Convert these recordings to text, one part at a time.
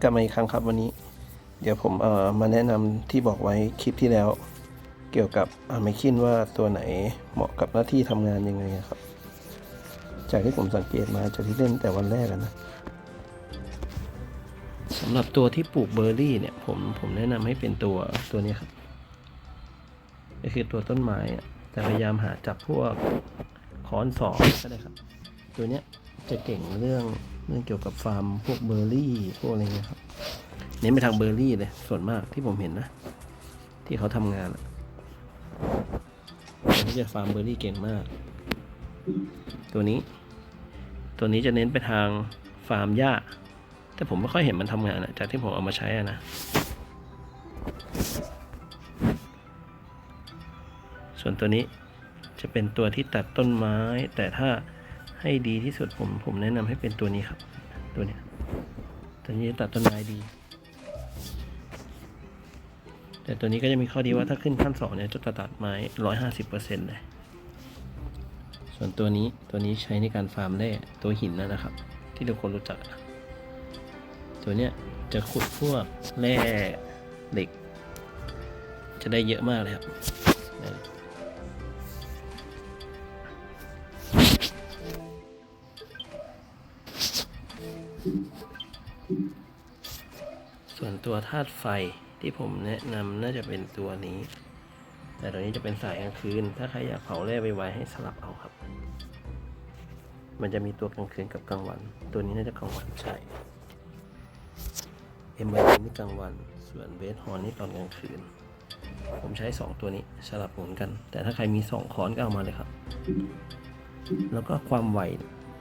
กลับมาอีกครั้งครับวันนี้ เดี๋ยวผมเอ่อมาแนะนำที่บอกไว้คลิปที่แล้ว เกี่ยวกับอาไมคินว่าตัวไหนเหมาะกับหน้าที่ทำงานยังไงครับ จากที่ผมสังเกตมาจากที่เล่นแต่วันแรกนะสำหรับตัวที่ปลูกเบอร์รี่เนี่ยผมผมแนะนำให้เป็นตัวตัวนี้ครับก็คือตัวต้นไม้อะแต่พยายามหาจับพวกคอนสองก็ได้ครับ ตัวเนี้ยจะเก่งเรื่อง เรื่องเกี่ยวกับฟาร์มพวกเบอร์รี่พวกอะไรเงี้ยครับ เน้นไปทางเบอร์รี่เลยส่วนมากที่ผมเห็นนะ ที่เขาทำงานอะตัวนี้จะฟาร์มเบอร์รี่เก่งมาก ตัวนี้ ตัวนี้จะเน้นไปทางฟาร์มหญ้า แต่ผมไม่ค่อยเห็นมันทำงานอะจากที่ผมเอามาใช้อะนะส่วนตัวนี้จะเป็นตัวที่ตัดต้นไม้แต่ถ้า ให้ดีที่สุดผมผมแนะนำให้เป็นตัวนี้ครับ ตัวเนี้ยตัวนี้ตัดต้นไม้ดี แต่ตัวนี้ก็จะมีข้อดีว่าถ้าขึ้นขั้นสองเนี่ยจะตัดไม้ร้อยห้าสิบเปอร์เซ็นต์เลยส่วนตัวนี้ตัวนี้ใช้ในการฟาร์มแร่ตัวหินนะนะครับ ที่ทุกคนรู้จัก ตัวเนี้ยจะขุดพวกแร่เหล็ก จะได้เยอะมากเลยครับ ส่วนตัวธาตุไฟที่ผมแนะนำน่าจะเป็นตัวนี้ แต่ตัวนี้จะเป็นสายกลางคืน ถ้าใครอยากเผาแร่ไวๆให้สลับเอาครับ มันจะมีตัวกลางคืนกับกลางวัน ตัวนี้น่าจะกลางวันใช่เอ็มไบนี่กลางวัน ส่วนเบสฮอร์นนี่ตอนกลางคืน ผมใช้ 2 ตัวนี้สลับหมุนกัน แต่ถ้าใครมี 2ค้อนก็เอามาเลยครับ แล้วก็ความไว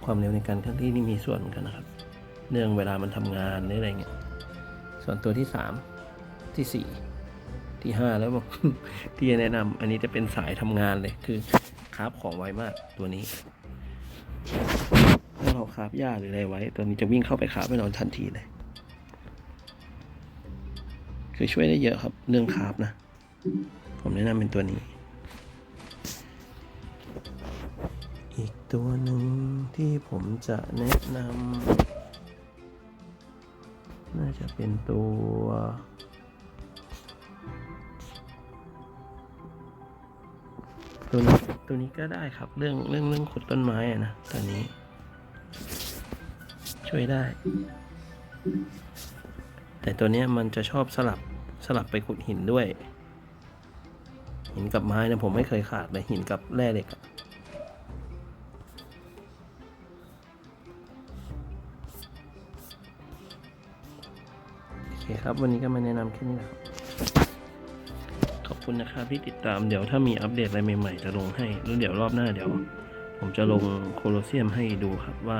ความเร็วในการเคลื่อนที่นี่มีส่วนเหมือนกันนะครับ เนื่องเวลามันทำงานหรืออะไรเงี้ย ส่วนตัวที่ 3 ที่ 4 ที่ 5 แล้วบอกที่จะแนะนำอันนี้จะเป็นสายทำงานเลยคือคราฟของไวมากตัวนี้ ถ้าเราคราฟหญ้าหรืออะไรไว้ ตัวนี้จะวิ่งเข้าไปคราฟให้เราทันทีเลย คือช่วยได้เยอะครับ เรื่องคราฟนะ ผมแนะนำเป็นตัวนี้ อีกตัวหนึ่งที่ผมจะแนะนำ น่าจะเป็นตัวตัวนี้ตัวนี้ก็ได้ครับเรื่องเรื่องเรื่องขุดต้นไม้อะนะตัวนี้ ช่วยได้ แต่ตัวเนี้ยมันจะชอบสลับสลับไปขุดหินด้วย หินกับไม้นะผมไม่เคยขาดเลยหินกับแร่เหล็กอะ คครับ วันนี้ก็มาแนะนำแค่นี้นะครับ ขอบคุณนะครับที่ติดตามเดี๋ยวถ้ามีอัปเดตอะไรใหม่ๆ จะลงให้ แล้วเดี๋ยวรอบหน้าเดี๋ยว ผมจะลงโคลอเซียมให้ดูครับว่า